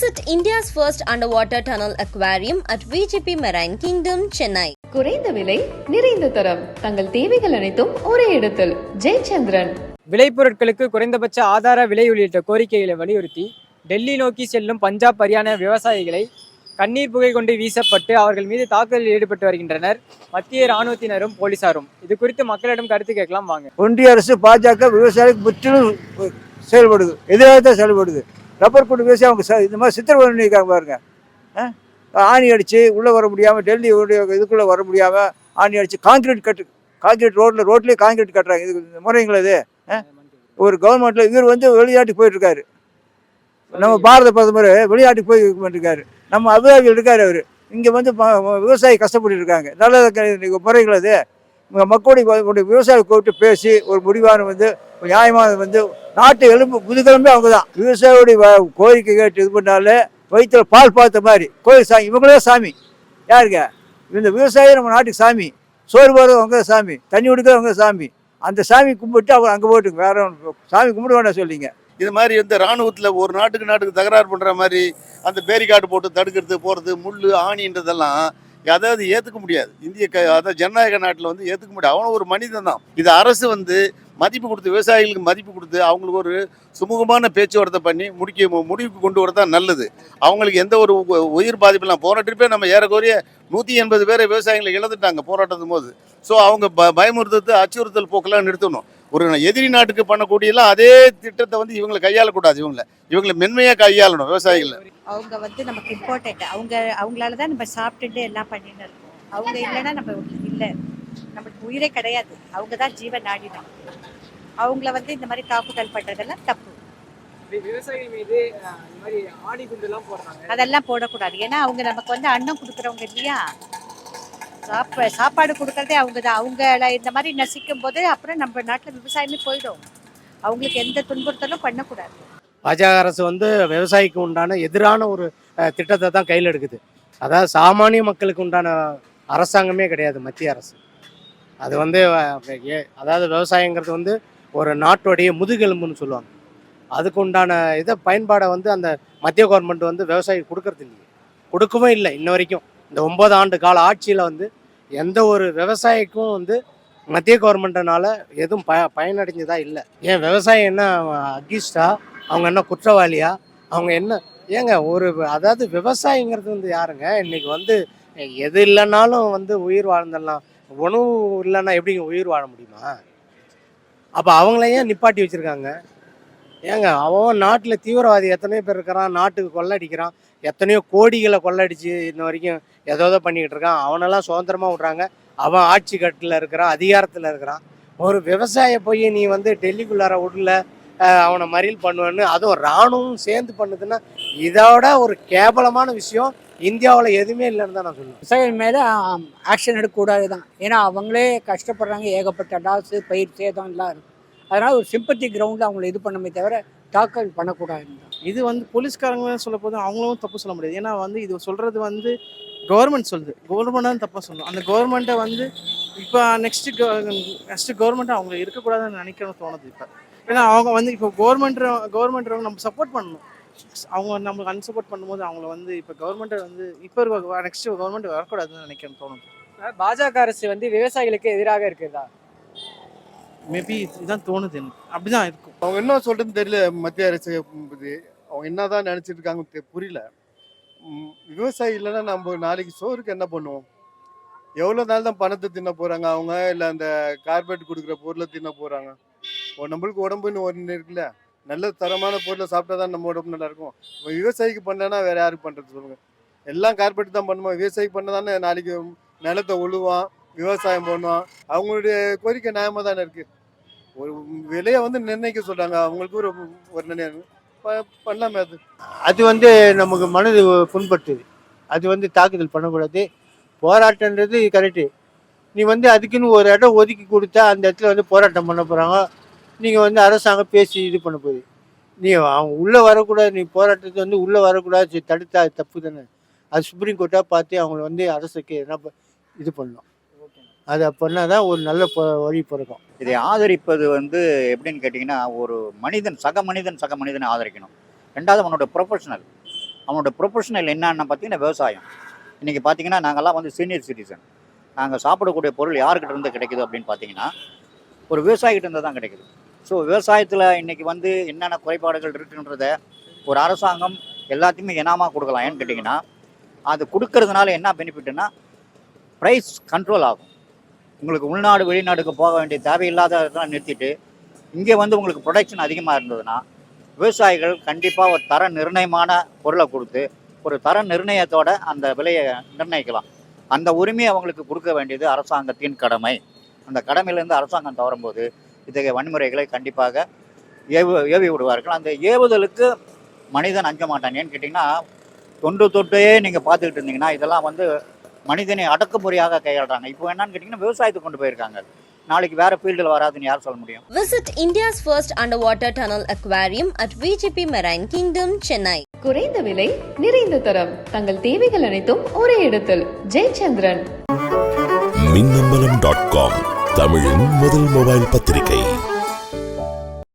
Visit India's first underwater tunnel aquarium at VGP Marine Kingdom, Chennai. குறைந்த விலை நிறைந்த தரம். தங்கள் தேவைகள் அனைத்தும் ஒரே இடத்தில். ஜெயச்சந்திரன். விளைபொருட்களுக்கு குறைந்தபட்ச ஆதார விலை உள்ளிட்ட கோரிக்கைகளை வலியுறுத்தி டெல்லி நோக்கி செல்லும் பஞ்சாப் ஹரியானா விவசாயிகளை கண்ணீர் புகை கொண்டு வீசப்பட்டு அவர்கள் மீது தாக்குதலில் ஈடுபட்டு வருகின்றனர். மத்திய இராணுவத்தினரும் போலீசாரும். இது குறித்து மக்களிடம் கருத்து கேட்கலாம் வாங்க. ஒன்றிய அரசு பாஜக விவசாயிக்கு முற்றிலும் செயல்படுது. எதிராக தான் செயல்படுது. ரப்பர் கொண்டு விவசாயம் அவங்க இந்த மாதிரி சித்திரவதை பண்ணியிருக்காங்க பாருங்க. ஆ? ஆணி அடித்து உள்ளே வர முடியாமல் டெல்லி இதுக்குள்ளே வர முடியாமல் ஆணி அடித்து காங்கிரீட் கட்டு காங்கிரீட் ரோட்டில் ரோட்லேயே காங்கிரீட் கட்டுறாங்க. இது முறைங்களா இது. ஆ? ஒரு கவர்மெண்ட்டில் இவர் வந்து வெளிநாட்டுக்கு போயிட்டுருக்காரு. நம்ம பாரத பிரதமர் வெளிநாட்டுக்கு போய் பண்ணிருக்காரு நம்ம அபிராமியில் இருக்கார் அவர். இங்கே வந்து விவசாயி கஷ்டப்பட்டு இருக்காங்க நல்லது முறைகள் அது மக்களுடைய விவசாயிகள் கூப்பிட்டு பேசி ஒரு முடிவான வந்து நியாயமானது வந்து நாட்டு எலும்பு முதுகெலும்பே அவங்க தான் விவசாயியுடைய கோரிக்கை கேட்டு இது பண்ணாலே வயிற்றுல பால் பார்த்த மாதிரி. கோயில் சாமி இவங்களே சாமி. யாருங்க? இந்த விவசாயி நம்ம நாட்டுக்கு சாமி. சோறு போடுறது அவங்க சாமி. தண்ணி கொடுக்குறவங்க சாமி. அந்த சாமி கும்பிட்டு அவங்க அங்கே போட்டு வேற சாமி கும்பிட வேண்டாம் சொல்லிங்க இது மாதிரி வந்து ராணுவத்தில் ஒரு நாட்டுக்கு நாட்டுக்கு தகராறு பண்ணுற மாதிரி அந்த பேரிகார்டு போட்டு தடுக்கிறது போகிறது முள் ஆணின்றதெல்லாம் அதாவது ஏற்றுக்க முடியாது. இந்திய க அதாவது ஜனநாயக நாட்டில் வந்து ஏற்றுக்க முடியாது. அவனும் ஒரு மனிதன் தான். இது அரசு வந்து மதிப்பு கொடுத்து விவசாயிகளுக்கு மதிப்பு கொடுத்து அவங்களுக்கு ஒரு சுமூகமான பேச்சுவார்த்தை பண்ணி முடிக்க மு- முடிவுக்கு கொண்டு வரது தான் நல்லது. அவங்களுக்கு எந்த ஒரு உ- உயிர் பாதிப்பெல்லாம் போன ட்ரிப்பே நம்ம ஏறக்குறைய நூற்றி எண்பது பேரை விவசாயிகளை இழந்துட்டாங்க போராட்டத்தும் போது. ஸோ அவங்க ப பயமுறுத்தது அச்சுறுத்தல் போக்கெல்லாம் நிறுத்தணும். ஒரு எதிரி நாட்டுக்கு பண்ணக்கூடியெல்லாம் அதே திட்டத்தை வந்து இவங்களை கையாளக்கூடாது இவங்களை. இவங்களை மென்மையாக கையாளணும் விவசாயிகளை. அவங்க வந்து நமக்கு இம்பார்ட்டண்ட் அவங்க அவங்களால தான் நம்ம சாப்பிட்டுட்டு எல்லாம் பண்ணிட்டு இருக்கோம். அவங்க இல்லைன்னா நம்ம இல்லை. நம்மளுக்கு உயிரே கிடையாது. அவங்க தான் ஜீவ நாடிதான் அவங்கள வந்து இந்த மாதிரி தாக்குதல் பண்றதெல்லாம் தப்பு. விவசாயிகள் மீது அஹ், இந்த மாதிரி ஆணி குண்டுலாம் போடுறாங்க. அதெல்லாம் போடக்கூடாது. ஏன்னா அவங்க நமக்கு வந்து அன்னம் கொடுக்குறவங்க இல்லையா? சாப்ப சாப்பாடு கொடுக்கறதே அவங்க தான் அவங்கள இந்த மாதிரி நசிக்கும் போது அப்புறம் நம்ம நாட்டில் விவசாயமே போயிடும். அவங்களுக்கு எந்த துன்புறுத்தலும் பண்ணக்கூடாது. பாஜக அரசு வந்து விவசாயிக்கு உண்டான எதிரான ஒரு திட்டத்தை தான் கையில் எடுக்குது. அதாவது சாமானிய மக்களுக்கு உண்டான அரசாங்கமே கிடையாது மத்திய அரசு. அது வந்து ஏ- அதாவது விவசாயங்கிறது வந்து ஒரு நாட்டுடைய முதுகெலும்புன்னு சொல்லுவாங்க. அதுக்கு உண்டான இதை பயன்பாடை வந்து அந்த மத்திய கவர்மெண்ட் வந்து விவசாயிக்கு கொடுக்கறது இல்லையே. கொடுக்கவும் இல்லை இன்ன வரைக்கும். இந்த ஒன்பது ஆண்டு கால ஆட்சியில் வந்து எந்த ஒரு விவசாயிக்கும் வந்து மத்திய கவர்மெண்ட்டனால எதுவும் ப பயனடைஞ்சதா இல்லை. ஏன் விவசாயம் என்ன அகிஸ்டா அவங்க என்ன குற்றவாளியா? அவங்க என்ன ஏங்க ஒரு அதாவது விவசாயிங்கிறது வந்து யாருங்க? இன்னைக்கு வந்து எது இல்லைனாலும் வந்து உயிர் வாழ்ந்துடலாம். உணவு இல்லைன்னா எப்படிங்க உயிர் வாழ முடியுமா? அப்போ அவங்கள ஏன் நிப்பாட்டி வச்சுருக்காங்க? ஏங்க அவன் நாட்டில் தீவிரவாதி எத்தனையோ பேர் இருக்கிறான் நாட்டுக்கு கொள்ளடிக்கிறான் எத்தனையோ கோடிகளை கொள்ளடிச்சு இன்ன வரைக்கும் ஏதோ ஏதோ பண்ணிக்கிட்டு இருக்கான். அவனெல்லாம் சுதந்திரமாக விட்றாங்க. அவன் ஆட்சி கட்டில் இருக்கிறான் அதிகாரத்தில் இருக்கிறான். ஒரு விவசாய போய் நீ வந்து டெல்லிக்குள்ளார விடல அவனை மறியல் பண்ணுவேன்னு அதுவும் ராணுவம் சேர்ந்து பண்ணுதுன்னா இதோட ஒரு கேவலமான விஷயம். இந்தியாவில் எதுவுமே இல்லைன்னு தான் நான் சொல்லுவேன். விவசாயிகள் மேலே ஆக்ஷன் எடுக்கக்கூடாது தான். ஏன்னா அவங்களே கஷ்டப்படுறாங்க ஏகப்பட்ட டாஸு பயிர் சேதம் எல்லாம் இருக்கு. அதனால் ஒரு சிம்பத்தி கிரவுண்டில் அவங்கள இது பண்ணமே தவிர தாக்கல் பண்ணக்கூடாது இது வந்து போலீஸ்காரங்க சொல்ல போது அவங்களும் தப்பு சொல்ல முடியாது. ஏன்னா வந்து இது சொல்றது வந்து கவர்மெண்ட் சொல்லுது. கவர்மெண்ட் தான் தப்பாக சொல்லணும். அந்த கவர்மெண்ட்டை வந்து இப்போ நெக்ஸ்ட்டு நெக்ஸ்ட்டு கவர்மெண்ட் அவங்க இருக்கக்கூடாதுன்னு நினைக்கணும்னு தோணுது இப்போ. ஏன்னா அவங்க வந்து இப்போ கவர்மெண்ட் கவர்மெண்ட் நம்ம சப்போர்ட் பண்ணணும். அவங்க நம்மளுக்கு அன்சப்போர்ட் பண்ணும்போது அவங்கள வந்து இப்போ கவர்மெண்ட்டை வந்து இப்போ இருக்க நெக்ஸ்ட் கவர்மெண்ட் வரக்கூடாதுன்னு நினைக்கணும்னு தோணுது. பாஜக அரசு வந்து விவசாயிகளுக்கு எதிராக இருக்கிறதா? மேபி இதுதான் தோணுது எனக்கு. அப்படிதான் இருக்கும். அவங்க என்ன சொல்றதுன்னு தெரியல மத்திய அரசு இது அவங்க என்னதான் நினைச்சிட்டு இருக்காங்க தெ- புரியல. விவசாயி இல்லைன்னா நம்ம நாளைக்கு சோறுக்கு என்ன பண்ணுவோம்? எவ்வளோ நாள் தான் பணத்தை தின்ன போறாங்க அவங்க? இல்லை அந்த கார்பரேட் கொடுக்குற பொருளை தின்ன போறாங்க? ஓ, நம்மளுக்கு உடம்புன்னு ஒன்று இருக்குல்ல. நல்ல தரமான பொருளை சாப்பிட்டா தான் நம்ம உடம்பு நல்லா இருக்கும். இப்போ விவசாயிக்கு பண்ணலன்னா வேற யாருக்கு பண்றது சொல்லுங்க. எல்லாம் கார்பரேட் தான் பண்ணுவோம் விவசாயி பண்ண தானே நாளைக்கு நிலத்தை உழுவான் விவசாயம் பண்ணோம் அவங்களுடைய கோரிக்கை நியாயமாக தானே இருக்குது ஒரு விலையை வந்து நிர்ணயிக்க சொல்கிறாங்க அவங்களுக்கு ஒரு ஒரு நிர்ணயம். பண்ணலாமே அது. அது வந்து நமக்கு மனது புண்படுத்துது. அது வந்து தாக்குதல் பண்ணக்கூடாது. போராட்டன்றது கரெக்டு நீ வந்து அதுக்குன்னு ஒரு இடம் ஒதுக்கி கொடுத்தா அந்த இடத்துல வந்து போராட்டம் பண்ண போகிறாங்க நீங்கள் வந்து அரசாங்கம் பேசி இது பண்ண போகுது. நீ அவங்க உள்ளே வரக்கூடாது. நீ போராட்டத்தை வந்து உள்ளே வரக்கூடாது. சரி, தடுத்தா அது தப்பு தானே. அது சுப்ரீம் கோர்ட்டாக பார்த்து அவங்கள வந்து அரசுக்கு என்ன இது பண்ணணும். அதை பண்ணால் தான் ஒரு நல்ல வழி பிறக்கும். இதை ஆதரிப்பது வந்து எப்படின்னு கேட்டிங்கன்னா ஒரு மனிதன் சக மனிதன் சக மனிதனை ஆதரிக்கணும். ரெண்டாவது அவனோட ப்ரொஃபஷனல் அவனோட ப்ரொஃபஷனல் என்னன்னு பார்த்தீங்கன்னா விவசாயம். இன்றைக்கி பார்த்தீங்கன்னா நாங்கள்லாம் வந்து சீனியர் சிட்டிசன் நாங்கள் சாப்பிடக்கூடிய பொருள் யாருக்கிட்ட இருந்து கிடைக்குது அப்படின்னு பார்த்தீங்கன்னா ஒரு விவசாயிகிட்ட இருந்து தான் கிடைக்குது. ஸோ விவசாயத்தில் இன்றைக்கி வந்து என்னென்ன குறைபாடுகள் இருக்குன்றத ஒரு அரசாங்கம் எல்லாத்தையுமே இனாமாக கொடுக்கலாம். ஏன்னு கேட்டிங்கன்னா அது கொடுக்கறதுனால என்ன பெனிஃபிட்னா ப்ரைஸ் கண்ட்ரோல் ஆகும். உங்களுக்கு உள்நாடு வெளிநாடுக்கு போக வேண்டிய தேவையில்லாததெல்லாம் நிறுத்திட்டு இங்கே வந்து உங்களுக்கு ப்ரொடக்ஷன் அதிகமாக இருந்ததுன்னா விவசாயிகள் கண்டிப்பாக ஒரு தர நிர்ணயமான பொருளை கொடுத்து ஒரு தர நிர்ணயத்தோட அந்த விலையை நிர்ணயிக்கலாம். அந்த உரிமையை அவங்களுக்கு கொடுக்க வேண்டியது அரசாங்கத்தின் கடமை. அந்த கடமையிலேருந்து அரசாங்கம் தவறும்போது இத்தகைய வன்முறைகளை கண்டிப்பாக ஏவு ஏவி விடுவார்கள். அந்த ஏவுதலுக்கு மனிதன் அஞ்ச மாட்டான். ஏன்னு கேட்டிங்கன்னா தொன்று தொட்டையே நீங்கள் பார்த்துக்கிட்டு இருந்தீங்கன்னா இதெல்லாம் வந்து மனிதனை அடக்குமுறையாக கையாளுறாங்க. இப்போ என்னன்னு கேட்டிங்கன்னா விவசாயத்துக்கு கொண்டு போயிருக்காங்க. நாளைக்கு வேற ஃபீல்டில் வராதுன்னு யார் சொல்ல முடியும். Visit India's first underwater tunnel aquarium at VGP Marine Kingdom, Chennai. குறைந்த விலை நிறைந்த தரம். தங்கள் தேவைகள் அனைத்தும் ஒரே இடத்தில். ஜெயச்சந்திரன். மின்னம்பலம் டாட் காம் தமிழின் முதல் மொபைல் பத்திரிகை.